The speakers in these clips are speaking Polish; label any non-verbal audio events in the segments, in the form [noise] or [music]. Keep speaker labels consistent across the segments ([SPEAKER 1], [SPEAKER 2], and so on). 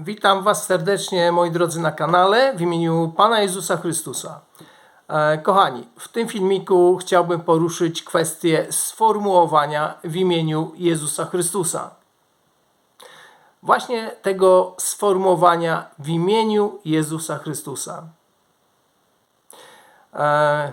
[SPEAKER 1] Witam Was serdecznie, moi drodzy, na kanale w imieniu Pana Jezusa Chrystusa. E, Kochani, w tym filmiku chciałbym poruszyć kwestię sformułowania w imieniu Jezusa Chrystusa. Właśnie tego sformułowania w imieniu Jezusa Chrystusa. E,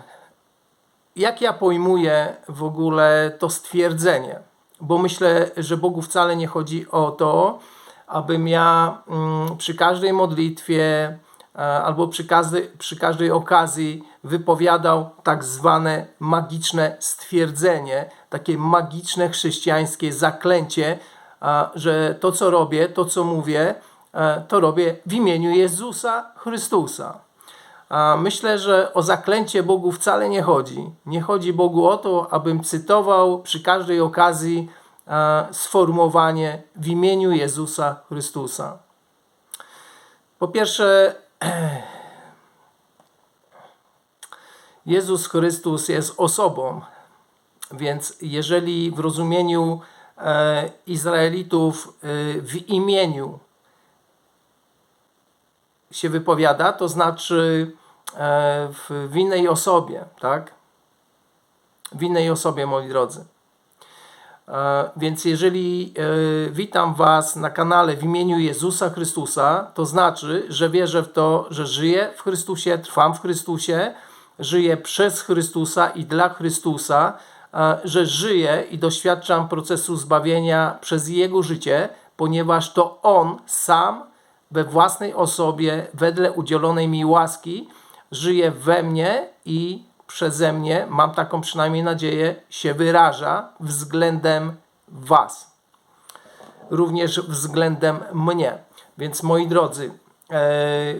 [SPEAKER 1] Jak ja pojmuję w ogóle to stwierdzenie? Bo myślę, że Bogu wcale nie chodzi o to, abym ja mm, przy każdej modlitwie e, albo przy każdej, przy każdej okazji wypowiadał tak zwane magiczne stwierdzenie, takie magiczne chrześcijańskie zaklęcie, że to co robię, to co mówię, e, to robię w imieniu Jezusa Chrystusa. Myślę, że o zaklęcie Bogu wcale nie chodzi. Nie chodzi Bogu o to, abym cytował przy każdej okazji sformułowanie w imieniu Jezusa Chrystusa. Po pierwsze, [clears throat] Jezus Chrystus jest osobą, więc jeżeli w rozumieniu e, Izraelitów e, w imieniu się wypowiada, to znaczy e, w innej osobie, tak? W innej osobie, moi drodzy. E, Więc jeżeli e, witam Was na kanale w imieniu Jezusa Chrystusa, to znaczy, że wierzę w to, że żyję w Chrystusie, trwam w Chrystusie, żyję przez Chrystusa i dla Chrystusa, e, że żyję i doświadczam procesu zbawienia przez Jego życie, ponieważ to On sam we własnej osobie, wedle udzielonej mi łaski, żyje we mnie i przeze mnie, mam taką przynajmniej nadzieję, się wyraża względem Was. Również względem mnie. Więc moi drodzy, e,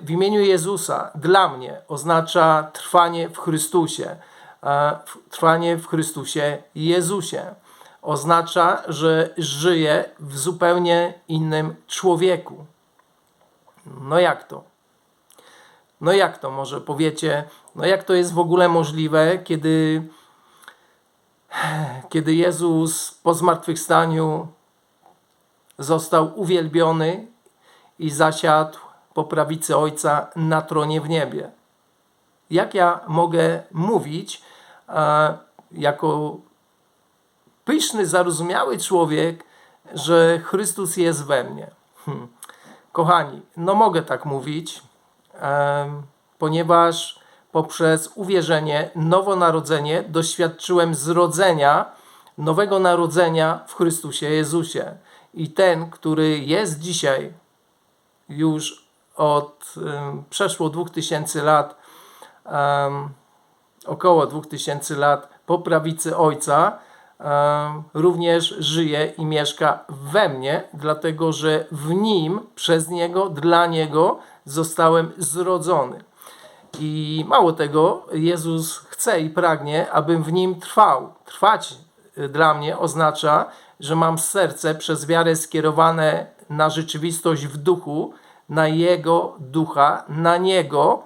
[SPEAKER 1] w imieniu Jezusa dla mnie oznacza trwanie w Chrystusie. e, Trwanie w Chrystusie Jezusie. Oznacza, że żyję w zupełnie innym człowieku. No jak to? No jak to może powiecie? No jak to jest w ogóle możliwe, kiedy, kiedy Jezus po zmartwychwstaniu został uwielbiony i zasiadł po prawicy Ojca na tronie w niebie? Jak ja mogę mówić jako pyszny, zarozumiały człowiek, że Chrystus jest we mnie? Hmm. Kochani, no mogę tak mówić, ponieważ poprzez uwierzenie, nowonarodzenie doświadczyłem zrodzenia, nowego narodzenia w Chrystusie Jezusie. I ten, który jest dzisiaj już od em, przeszło 2000 lat, em, około 2000 lat po prawicy Ojca, również żyje i mieszka we mnie, dlatego że w nim, przez niego, dla niego zostałem zrodzony. I mało tego, Jezus chce i pragnie, abym w nim trwał. Trwać y, dla mnie oznacza, że mam serce przez wiarę skierowane na rzeczywistość w duchu, na Jego ducha, na Niego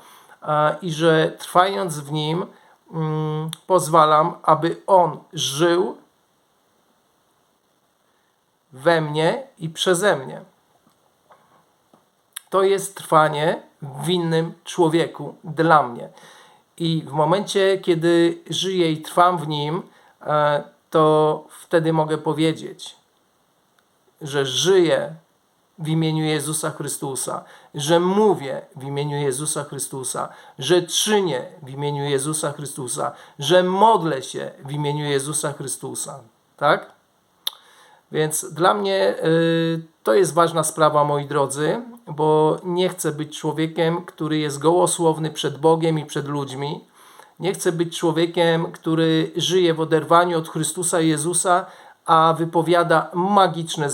[SPEAKER 1] i że trwając w nim mm, pozwalam, aby On żył we mnie i przeze mnie. To jest trwanie w innym człowieku dla mnie. I w momencie, kiedy żyję i trwam w nim, e, to wtedy mogę powiedzieć, że żyję w imieniu Jezusa Chrystusa, że mówię w imieniu Jezusa Chrystusa, że czynię w imieniu Jezusa Chrystusa, że modlę się w imieniu Jezusa Chrystusa. Tak? Więc dla mnie y, to jest ważna sprawa, moi drodzy, bo nie chcę być człowiekiem, który jest gołosłowny przed Bogiem i przed ludźmi. Nie chcę być człowiekiem, który żyje w oderwaniu od Chrystusa Jezusa, a wypowiada magiczne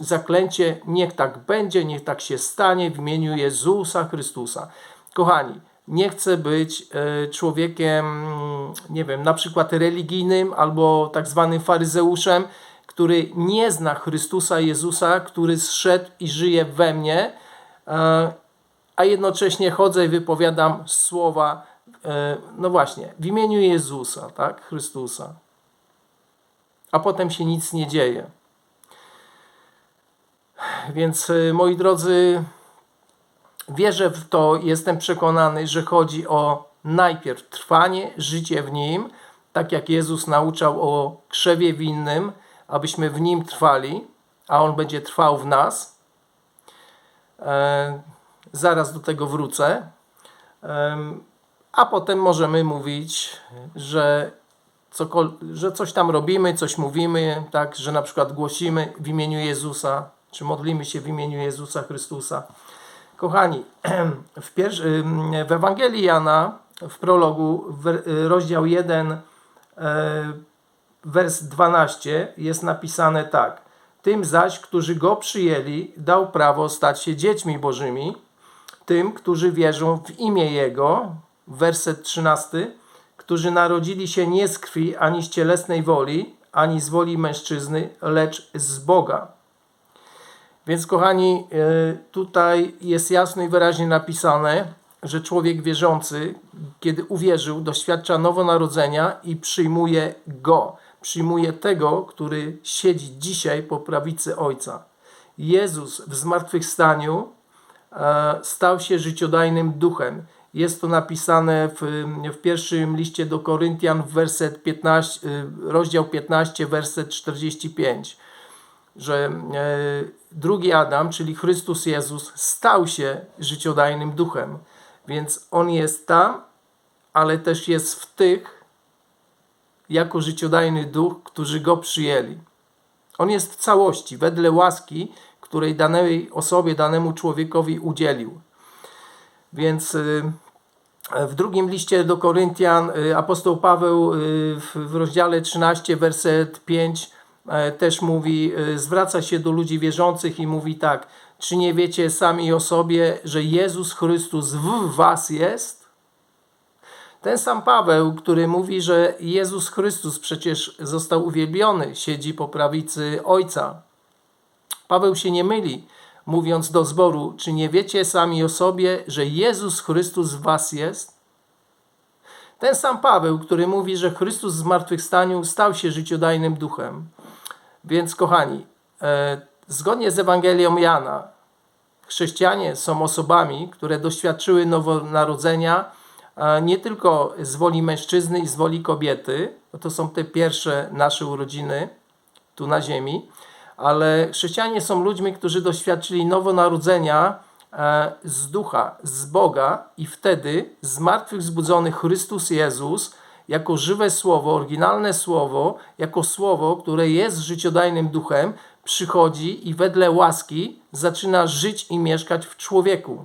[SPEAKER 1] zaklęcie, niech tak będzie, niech tak się stanie w imieniu Jezusa Chrystusa. Kochani, nie chcę być e, człowiekiem, nie wiem, na przykład religijnym albo tak zwanym faryzeuszem, który nie zna Chrystusa Jezusa, który zszedł i żyje we mnie, e, a jednocześnie chodzę i wypowiadam słowa, e, no właśnie, w imieniu Jezusa, tak, Chrystusa. A potem się nic nie dzieje. Więc y, moi drodzy, wierzę w to, jestem przekonany, że chodzi o najpierw trwanie, życie w Nim, tak jak Jezus nauczał o krzewie winnym, abyśmy w Nim trwali, a On będzie trwał w nas. E, zaraz do tego wrócę. Em, a potem możemy mówić, że, cokol- że coś tam robimy, coś mówimy, tak, że na przykład głosimy w imieniu Jezusa, czy modlimy się w imieniu Jezusa Chrystusa. Kochani, [clears throat] w, pier- ym, w Ewangelii Jana, w prologu, w, rozdział 1, e, wers 12, jest napisane tak. Tym zaś, którzy go przyjęli, dał prawo stać się dziećmi Bożymi, tym, którzy wierzą w imię Jego, werset 13, którzy narodzili się nie z krwi, ani z cielesnej woli, ani z woli mężczyzny, lecz z Boga. Więc kochani, e, tutaj jest jasno i wyraźnie napisane, że człowiek wierzący, kiedy uwierzył, doświadcza nowonarodzenia i przyjmuje Go. Przyjmuje tego, który siedzi dzisiaj po prawicy Ojca. Jezus w zmartwychwstaniu e, stał się życiodajnym duchem. Jest to napisane w, w pierwszym liście do Koryntian, werset 15, y, rozdział 15, werset 45 że e, drugi Adam, czyli Chrystus Jezus, stał się życiodajnym duchem. Więc on jest tam, ale też jest w tych, jako życiodajny duch, którzy go przyjęli. On jest w całości, wedle łaski, której danej osobie, danemu człowiekowi udzielił. Więc y, w drugim liście do Koryntian y, apostoł Paweł y, w, rozdziale 13, werset 5 e, też mówi, zwraca się do ludzi wierzących i mówi tak: Czy nie wiecie sami o sobie, że Jezus Chrystus w Was jest? Ten sam Paweł, który mówi, że Jezus Chrystus przecież został uwielbiony, siedzi po prawicy Ojca. Paweł się nie myli, mówiąc do zboru: Czy nie wiecie sami o sobie, że Jezus Chrystus w Was jest? Ten sam Paweł, który mówi, że Chrystus w zmartwychwstaniu stał się życiodajnym duchem. Więc, kochani, e, zgodnie z Ewangelią Jana, chrześcijanie są osobami, które doświadczyły nowonarodzenia nie tylko z woli mężczyzny i z woli kobiety, bo to są te pierwsze nasze urodziny tu na ziemi, ale chrześcijanie są ludźmi, którzy doświadczyli nowonarodzenia e, z ducha, z Boga i wtedy zmartwychwzbudzony Chrystus Jezus jako żywe słowo, oryginalne słowo, jako słowo, które jest życiodajnym duchem, przychodzi i wedle łaski zaczyna żyć i mieszkać w człowieku.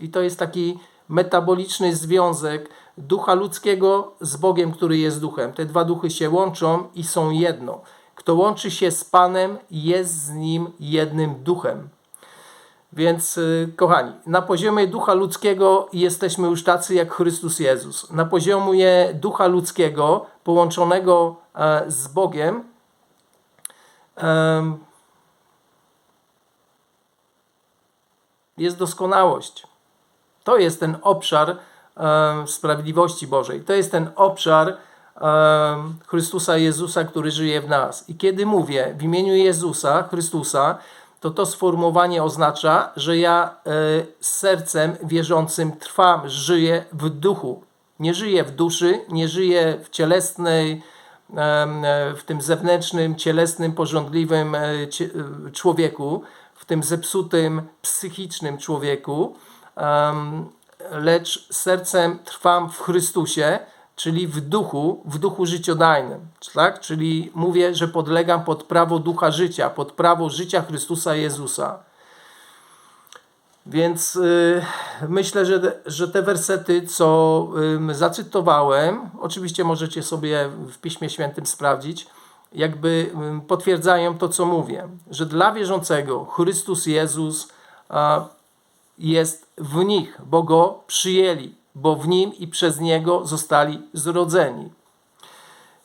[SPEAKER 1] I to jest taki metaboliczny związek ducha ludzkiego z Bogiem, który jest duchem. Te dwa duchy się łączą i są jedno. Kto łączy się z Panem, jest z nim jednym duchem. Więc, y, kochani, na poziomie ducha ludzkiego jesteśmy już tacy jak Chrystus Jezus. Na poziomie ducha ludzkiego, połączonego e, z Bogiem, em, jest doskonałość. To jest ten obszar em, sprawiedliwości Bożej. To jest ten obszar em, Chrystusa Jezusa, który żyje w nas. I kiedy mówię w imieniu Jezusa, Chrystusa, to to sformułowanie oznacza, że ja e, sercem wierzącym trwam, żyję w duchu. Nie żyję w duszy, nie żyję w cielesnej, e, w tym zewnętrznym, cielesnym, porządliwym e, e, człowieku, w tym zepsutym, psychicznym człowieku, lecz sercem trwam w Chrystusie, czyli w duchu, w duchu życiodajnym. Tak? Czyli mówię, że podlegam pod prawo ducha życia, pod prawo życia Chrystusa Jezusa. Więc y, myślę, że, że te wersety, co ym, zacytowałem, oczywiście możecie sobie w Piśmie Świętym sprawdzić, jakby ym, potwierdzają to, co mówię, że dla wierzącego Chrystus Jezus jest w nich, bo go przyjęli, bo w nim i przez niego zostali zrodzeni.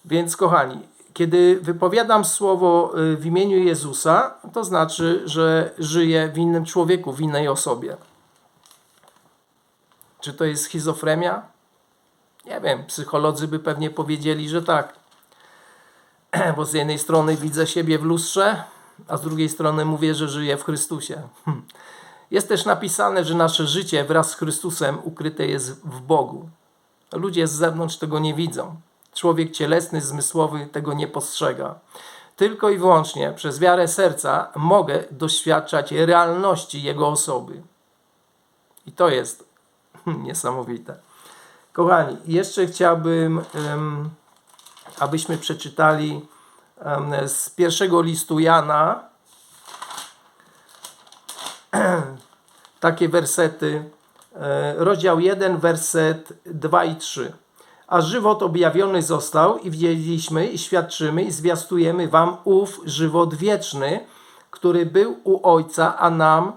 [SPEAKER 1] Więc, kochani, kiedy wypowiadam słowo y, w imieniu Jezusa, to znaczy, że żyję w innym człowieku, w innej osobie. Czy to jest schizofrenia? Nie wiem, psycholodzy by pewnie powiedzieli, że tak. [clears throat] Bo z jednej strony widzę siebie w lustrze, a z drugiej strony mówię, że żyję w Chrystusie. [laughs] Jest też napisane, że nasze życie wraz z Chrystusem ukryte jest w Bogu. Ludzie z zewnątrz tego nie widzą. Człowiek cielesny, zmysłowy tego nie postrzega. Tylko i wyłącznie przez wiarę serca mogę doświadczać realności Jego osoby. I to jest [laughs] niesamowite. Kochani, jeszcze chciałbym, abyśmy przeczytali z pierwszego listu Jana [clears throat] takie wersety. E, rozdział 1, werset 2 i 3 a żywot objawiony został i widzieliśmy i świadczymy i zwiastujemy wam ów żywot wieczny, który był u Ojca, a nam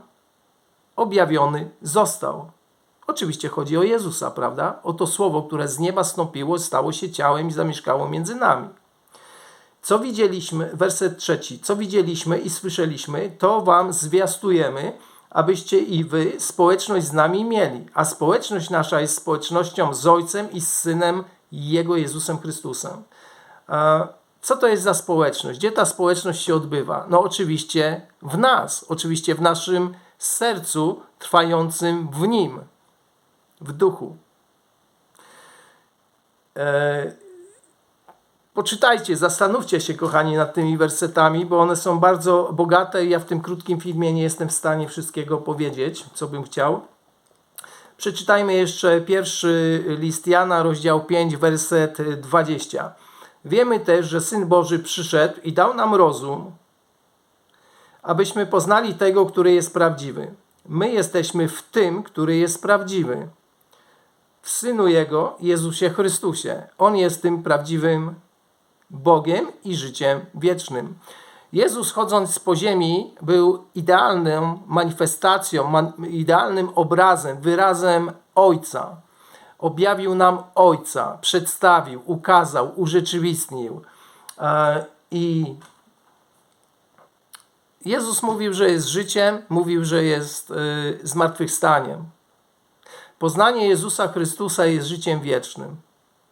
[SPEAKER 1] objawiony został. Oczywiście chodzi o Jezusa, prawda? O to słowo, które z nieba stąpiło, stało się ciałem i zamieszkało między nami. Co widzieliśmy, werset trzeci, co widzieliśmy i słyszeliśmy, to wam zwiastujemy, abyście i wy społeczność z nami mieli. A społeczność nasza jest społecznością z Ojcem i z Synem Jego Jezusem Chrystusem. Co to jest za społeczność? Gdzie ta społeczność się odbywa? No oczywiście w nas, oczywiście w naszym sercu trwającym w Nim, w duchu. E, Poczytajcie, zastanówcie się, kochani, nad tymi wersetami, bo one są bardzo bogate i ja w tym krótkim filmie nie jestem w stanie wszystkiego powiedzieć, co bym chciał. Przeczytajmy jeszcze pierwszy list Jana, rozdział 5, werset 20. Wiemy też, że Syn Boży przyszedł i dał nam rozum, abyśmy poznali tego, który jest prawdziwy. My jesteśmy w tym, który jest prawdziwy. W Synu Jego, Jezusie Chrystusie. On jest tym prawdziwym Bogiem i życiem wiecznym. Jezus chodząc po ziemi był idealną manifestacją, man, idealnym obrazem, wyrazem Ojca. Objawił nam Ojca, przedstawił, ukazał, urzeczywistnił. E, I Jezus mówił, że jest życiem, mówił, że jest y, zmartwychwstaniem. Poznanie Jezusa Chrystusa jest życiem wiecznym,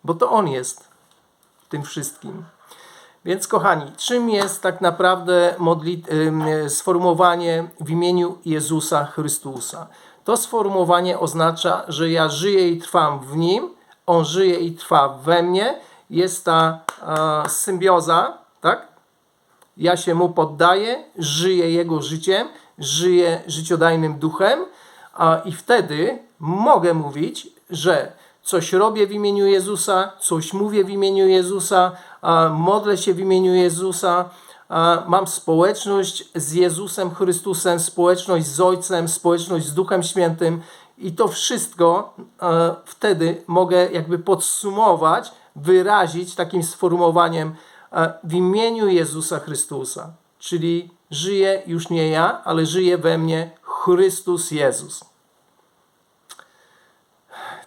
[SPEAKER 1] bo to On jest tym wszystkim. Więc kochani, czym jest tak naprawdę modlit- sformułowanie w imieniu Jezusa Chrystusa? To sformułowanie oznacza, że ja żyję i trwam w Nim, On żyje i trwa we mnie. Jest ta a, symbioza, tak? Ja się Mu poddaję, żyję Jego życiem, żyję życiodajnym duchem a, i wtedy mogę mówić, że coś robię w imieniu Jezusa, coś mówię w imieniu Jezusa, modlę się w imieniu Jezusa, mam społeczność z Jezusem Chrystusem, społeczność z Ojcem, społeczność z Duchem Świętym i to wszystko wtedy mogę jakby podsumować, wyrazić takim sformułowaniem w imieniu Jezusa Chrystusa. Czyli żyję już nie ja, ale żyje we mnie Chrystus Jezus.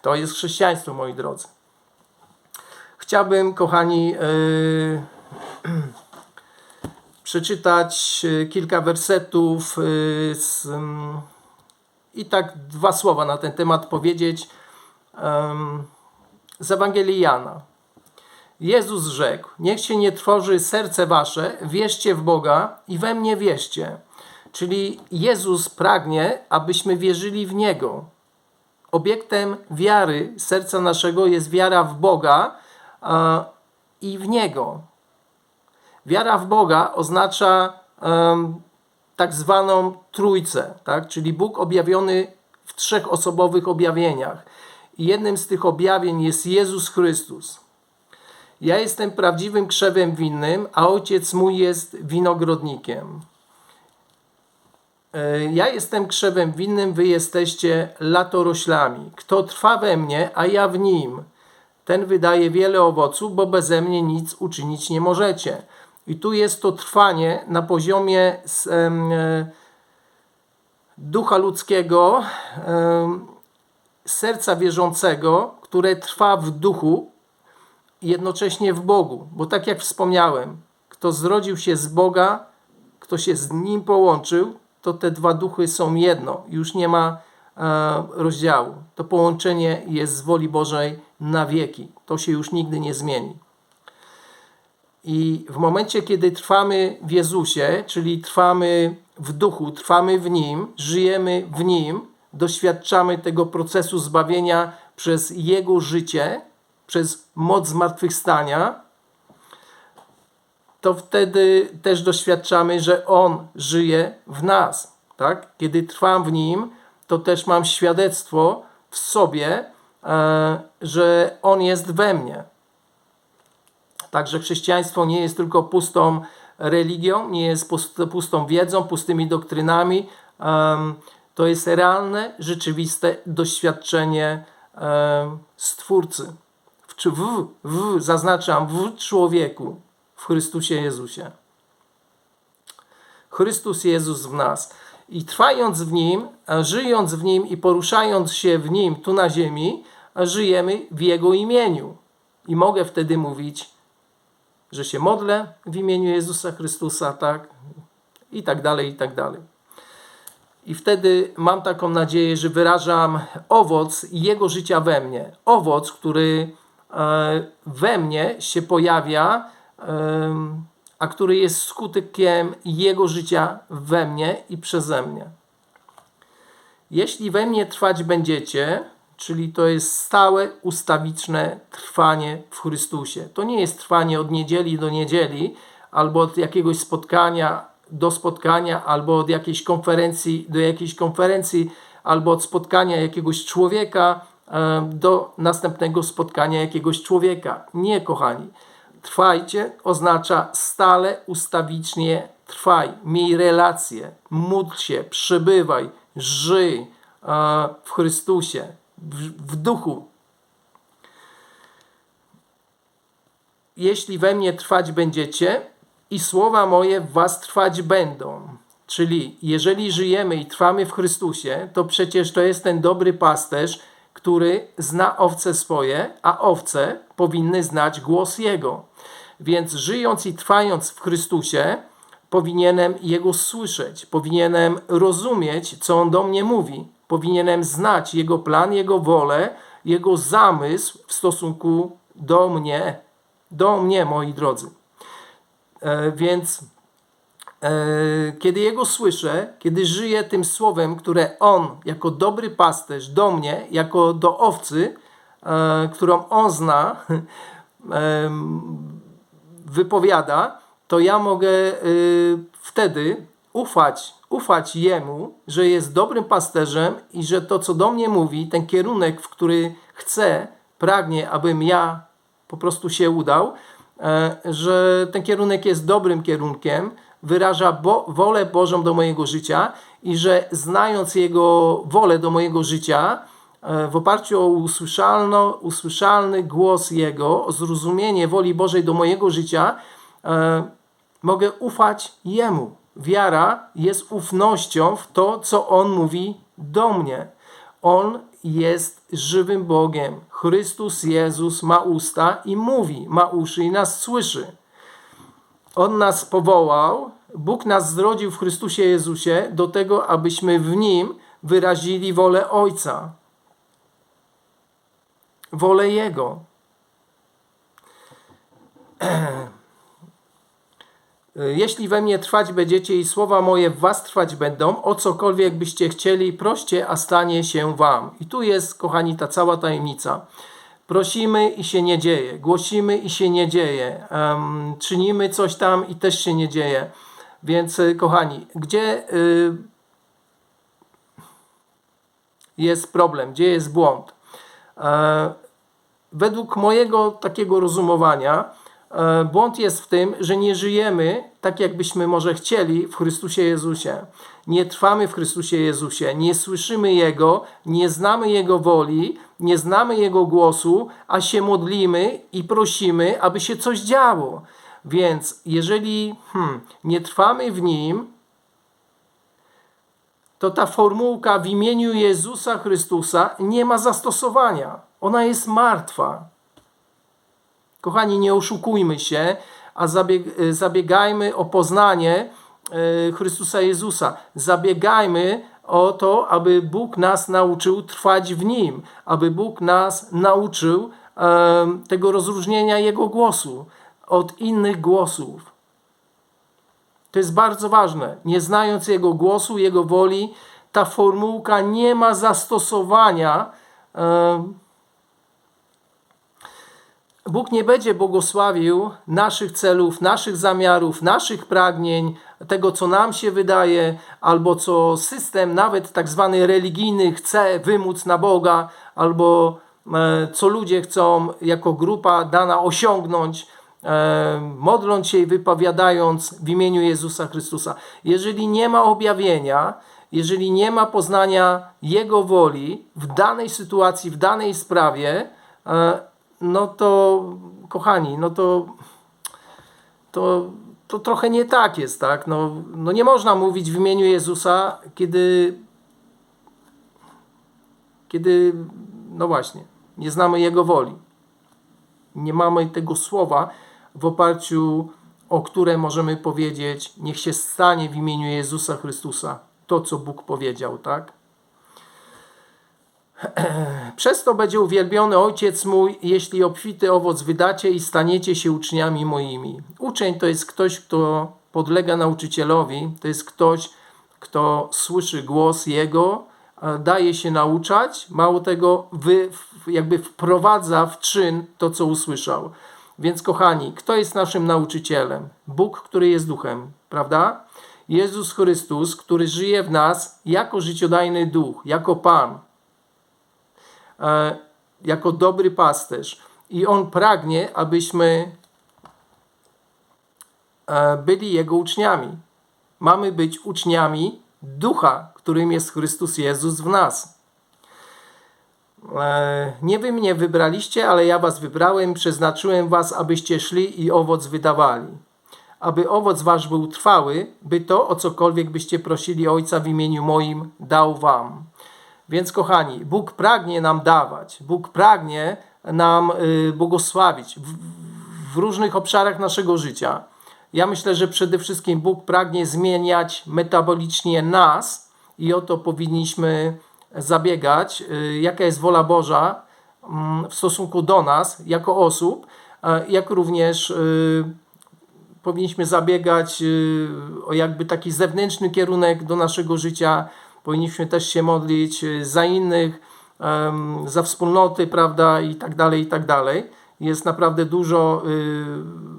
[SPEAKER 1] To jest chrześcijaństwo, moi drodzy. Chciałbym, kochani, yy, [clears throat] przeczytać e, kilka wersetów yy, z, yy, i tak dwa słowa na ten temat powiedzieć z Ewangelii Jana. Jezus rzekł: Niech się nie tworzy serce wasze, wierzcie w Boga i we mnie wierzcie. Czyli Jezus pragnie, abyśmy wierzyli w Niego obiektem wiary serca naszego jest wiara w Boga a, i w Niego. Wiara w Boga oznacza um, tak zwaną trójcę, tak? czyli Bóg objawiony w trzech osobowych objawieniach. I jednym z tych objawień jest Jezus Chrystus. Ja jestem prawdziwym krzewem winnym, a ojciec mój jest winogrodnikiem. E, ja jestem krzewem winnym, wy jesteście latoroślami. Kto trwa we mnie, a ja w nim, ten wydaje wiele owoców, bo beze mnie nic uczynić nie możecie. I tu jest to trwanie na poziomie e, ducha ludzkiego, serca wierzącego, które trwa w duchu jednocześnie w Bogu. Bo tak jak wspomniałem, kto zrodził się z Boga, kto się z Nim połączył, to te dwa duchy są jedno. Już nie ma e, rozdziału. To połączenie jest z woli Bożej na wieki. To się już nigdy nie zmieni. I w momencie, kiedy trwamy w Jezusie, czyli trwamy w duchu, trwamy w Nim, żyjemy w Nim, doświadczamy tego procesu zbawienia przez Jego życie, przez moc zmartwychwstania, to wtedy też doświadczamy, że On żyje w nas. Tak? Kiedy trwam w Nim, to też mam świadectwo w sobie, e, że On jest we mnie. Także chrześcijaństwo nie jest tylko pustą religią, nie jest pustą wiedzą, pustymi doktrynami. To jest realne, rzeczywiste doświadczenie Stwórcy. W, w, w, zaznaczam, w człowieku, w Chrystusie Jezusie. Chrystus Jezus w nas. I trwając w Nim, żyjąc w Nim i poruszając się w Nim tu na ziemi, żyjemy w Jego imieniu. I mogę wtedy mówić, że się modlę w imieniu Jezusa Chrystusa, tak? I tak dalej, i tak dalej. I wtedy mam taką nadzieję, że wyrażam owoc Jego życia we mnie. Owoc, który e, we mnie się pojawia, a który jest skutkiem Jego życia we mnie i przeze mnie. Jeśli we mnie trwać będziecie, czyli to jest stałe, ustawiczne trwanie w Chrystusie. To nie jest trwanie od niedzieli do niedzieli, albo od jakiegoś spotkania do spotkania, albo od jakiejś konferencji do jakiejś konferencji, albo od spotkania jakiegoś człowieka do następnego spotkania jakiegoś człowieka. Nie, kochani. Trwajcie oznacza stale, ustawicznie trwaj, miej relacje, módl się, przebywaj, żyj e, w Chrystusie w, w duchu. Jeśli we mnie trwać będziecie i słowa moje w was trwać będą. Czyli jeżeli żyjemy i trwamy w Chrystusie, to przecież to jest ten dobry pasterz, który zna owce swoje, a owce powinny znać głos Jego. Więc żyjąc i trwając w Chrystusie, powinienem Jego słyszeć, powinienem rozumieć, co On do mnie mówi powinienem znać Jego plan, Jego wolę, Jego zamysł w stosunku do mnie, do mnie, moi drodzy. E, więc kiedy Jego słyszę, kiedy żyję tym słowem, które On, jako dobry pasterz, do mnie, jako do owcy, e, którą On zna, [laughs] e, wypowiada, to ja mogę e, wtedy ufać ufać Jemu, że jest dobrym pasterzem i że to, co do mnie mówi, ten kierunek, w który chce, pragnie, abym ja po prostu się udał, e, że ten kierunek jest dobrym kierunkiem, wyraża bo, wolę Bożą do mojego życia i że znając Jego wolę do mojego życia, e, w oparciu o usłyszalno, usłyszalny głos Jego, o zrozumienie woli Bożej do mojego życia, e, mogę ufać Jemu wiara jest ufnością w to, co On mówi do mnie. On jest żywym Bogiem. Chrystus Jezus ma usta i mówi, ma uszy i nas słyszy. On nas powołał, Bóg nas zrodził w Chrystusie Jezusie do tego, abyśmy w Nim wyrazili wolę Ojca. Wolę Jego. [clears throat] Jeśli we mnie trwać będziecie i słowa moje w was trwać będą, o cokolwiek byście chcieli, proście, a stanie się wam. I tu jest, kochani, ta cała tajemnica. Prosimy i się nie dzieje, głosimy i się nie dzieje, um, czynimy coś tam i też się nie dzieje. Więc, y, kochani, gdzie y, jest problem, gdzie jest błąd? E, według mojego takiego rozumowania, E, błąd jest w tym, że nie żyjemy tak, jakbyśmy może chcieli w Chrystusie Jezusie. Nie trwamy w Chrystusie Jezusie, nie słyszymy Jego, nie znamy Jego woli, nie znamy Jego głosu, a się modlimy i prosimy, aby się coś działo. Więc jeżeli hmm, nie trwamy w Nim, to ta formułka w imieniu Jezusa Chrystusa nie ma zastosowania. Ona jest martwa. Kochani, nie oszukujmy się, a zabieg, e, zabiegajmy o poznanie e, Chrystusa Jezusa. Zabiegajmy o to, aby Bóg nas nauczył trwać w Nim, aby Bóg nas nauczył tego rozróżnienia Jego głosu. od innych głosów. To jest bardzo ważne. Nie znając Jego głosu, Jego woli, ta formułka nie ma zastosowania. Bóg nie będzie błogosławił naszych celów, naszych zamiarów, naszych pragnień, tego co nam się wydaje, albo co system, nawet tak zwany religijny, chce wymóc na Boga, albo e, co ludzie chcą jako grupa dana osiągnąć, e, modląc się i wypowiadając w imieniu Jezusa Chrystusa. Jeżeli nie ma objawienia, jeżeli nie ma poznania Jego woli w danej sytuacji, w danej sprawie, e, no to kochani, no to, to, to trochę nie tak jest, tak? No, no nie można mówić w imieniu Jezusa, kiedy, kiedy, no właśnie, nie znamy Jego woli. Nie mamy tego słowa, w oparciu o które możemy powiedzieć, niech się stanie w imieniu Jezusa Chrystusa to, co Bóg powiedział, tak? [clears throat] Przez to będzie uwielbiony Ojciec mój, jeśli obfity owoc wydacie i staniecie się uczniami moimi. Uczeń to jest ktoś, kto podlega nauczycielowi, to jest ktoś, kto słyszy głos Jego, daje się nauczać, mało tego, wy, jakby wprowadza w czyn to, co usłyszał. Więc kochani, kto jest naszym nauczycielem? Bóg, który jest duchem, prawda? Jezus Chrystus, który żyje w nas jako życiodajny duch, jako Pan, jako dobry pasterz. I On pragnie, abyśmy e, byli Jego uczniami. Mamy być uczniami ducha, którym jest Chrystus Jezus w nas. E, nie wy mnie wybraliście, ale ja was wybrałem, przeznaczyłem was, abyście szli i owoc wydawali aby owoc wasz był trwały, by to, o cokolwiek byście prosili Ojca w imieniu moim, dał wam. Więc kochani, Bóg pragnie nam dawać, Bóg pragnie nam y, błogosławić w, w różnych obszarach naszego życia. Ja myślę, że przede wszystkim Bóg pragnie zmieniać metabolicznie nas i o to powinniśmy zabiegać, y, jaka jest wola Boża mm, w stosunku do nas jako osób, jak również y, powinniśmy zabiegać o jakby taki zewnętrzny kierunek do naszego życia. Powinniśmy też się modlić y, za innych, za wspólnoty, prawda, i tak dalej, i tak dalej. Jest naprawdę dużo y,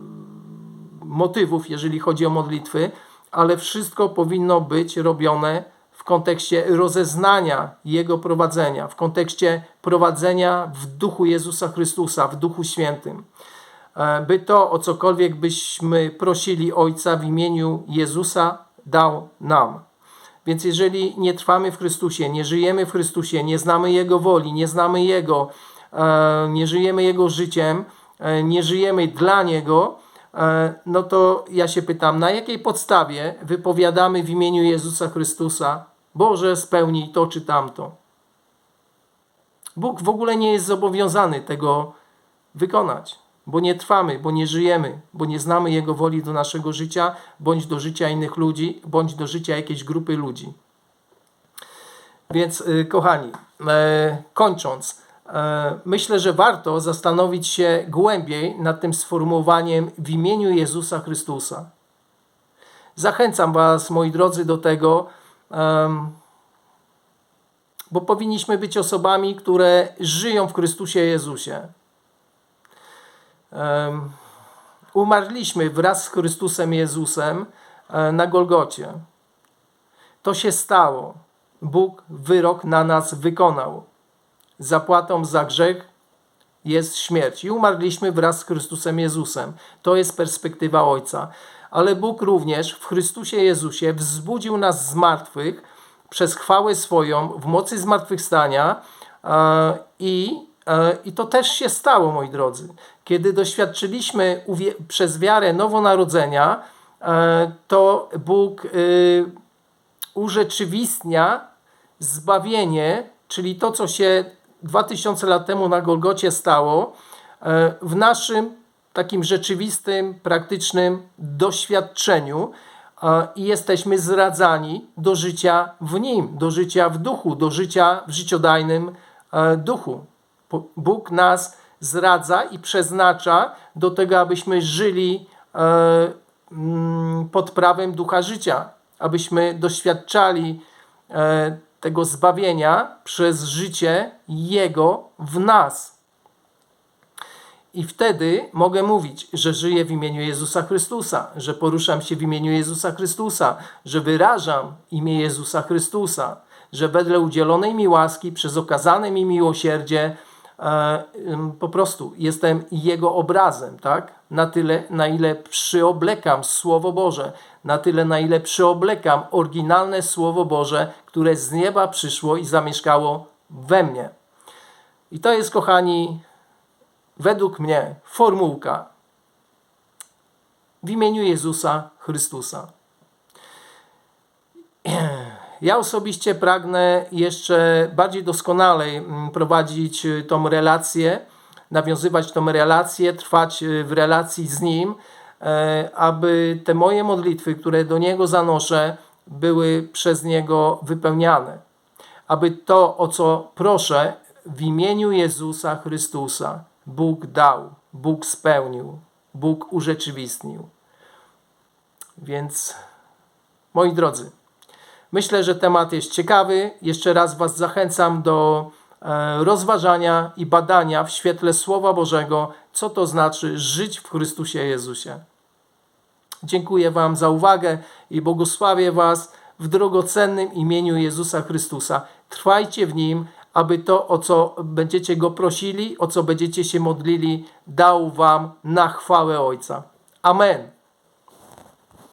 [SPEAKER 1] motywów, jeżeli chodzi o modlitwy, ale wszystko powinno być robione w kontekście rozeznania Jego prowadzenia, w kontekście prowadzenia w duchu Jezusa Chrystusa, w duchu świętym. E, by to, o cokolwiek byśmy prosili Ojca w imieniu Jezusa, dał nam. Więc jeżeli nie trwamy w Chrystusie, nie żyjemy w Chrystusie, nie znamy Jego woli, nie znamy Jego, e, nie żyjemy Jego życiem, e, nie żyjemy dla Niego, no to ja się pytam, na jakiej podstawie wypowiadamy w imieniu Jezusa Chrystusa, Boże, spełnij to czy tamto. Bóg w ogóle nie jest zobowiązany tego wykonać bo nie trwamy, bo nie żyjemy, bo nie znamy Jego woli do naszego życia, bądź do życia innych ludzi, bądź do życia jakiejś grupy ludzi. Więc, y, kochani, e, kończąc, e, myślę, że warto zastanowić się głębiej nad tym sformułowaniem w imieniu Jezusa Chrystusa. Zachęcam Was, moi drodzy, do tego, bo powinniśmy być osobami, które żyją w Chrystusie Jezusie umarliśmy wraz z Chrystusem Jezusem e, na Golgocie. To się stało. Bóg wyrok na nas wykonał. Zapłatą za grzech jest śmierć. I umarliśmy wraz z Chrystusem Jezusem. To jest perspektywa Ojca. Ale Bóg również w Chrystusie Jezusie wzbudził nas z martwych przez chwałę swoją w mocy zmartwychwstania e, i I to też się stało, moi drodzy. Kiedy doświadczyliśmy przez wiarę nowonarodzenia, e, to Bóg y, urzeczywistnia zbawienie, czyli to, co się 2000 lat temu na Golgocie stało, e, w naszym takim rzeczywistym, praktycznym doświadczeniu i jesteśmy zradzani do życia w Nim, do życia w duchu, do życia w życiodajnym duchu. Bóg nas zradza i przeznacza do tego, abyśmy żyli e, mm, pod prawem ducha życia, abyśmy doświadczali e, tego zbawienia przez życie Jego w nas. I wtedy mogę mówić, że żyję w imieniu Jezusa Chrystusa, że poruszam się w imieniu Jezusa Chrystusa, że wyrażam imię Jezusa Chrystusa, że wedle udzielonej mi łaski, przez okazane mi miłosierdzie, po prostu jestem Jego obrazem, tak? Na tyle, na ile przyoblekam Słowo Boże, na tyle, na ile przyoblekam oryginalne Słowo Boże, które z nieba przyszło i zamieszkało we mnie. I to jest, kochani, według mnie formułka w imieniu Jezusa Chrystusa. [clears throat] Ja osobiście pragnę jeszcze bardziej doskonale mm, prowadzić y, tą relację, nawiązywać tą relację, trwać y, w relacji z Nim, e, aby te moje modlitwy, które do Niego zanoszę, były przez Niego wypełniane. Aby to, o co proszę w imieniu Jezusa Chrystusa, Bóg dał, Bóg spełnił, Bóg urzeczywistnił. Więc, moi drodzy, myślę, że temat jest ciekawy. Jeszcze raz Was zachęcam do e, rozważania i badania w świetle Słowa Bożego, co to znaczy żyć w Chrystusie Jezusie. Dziękuję Wam za uwagę i błogosławię Was w drogocennym imieniu Jezusa Chrystusa. Trwajcie w Nim, aby to, o co będziecie Go prosili, o co będziecie się modlili, dał Wam na chwałę Ojca. Amen.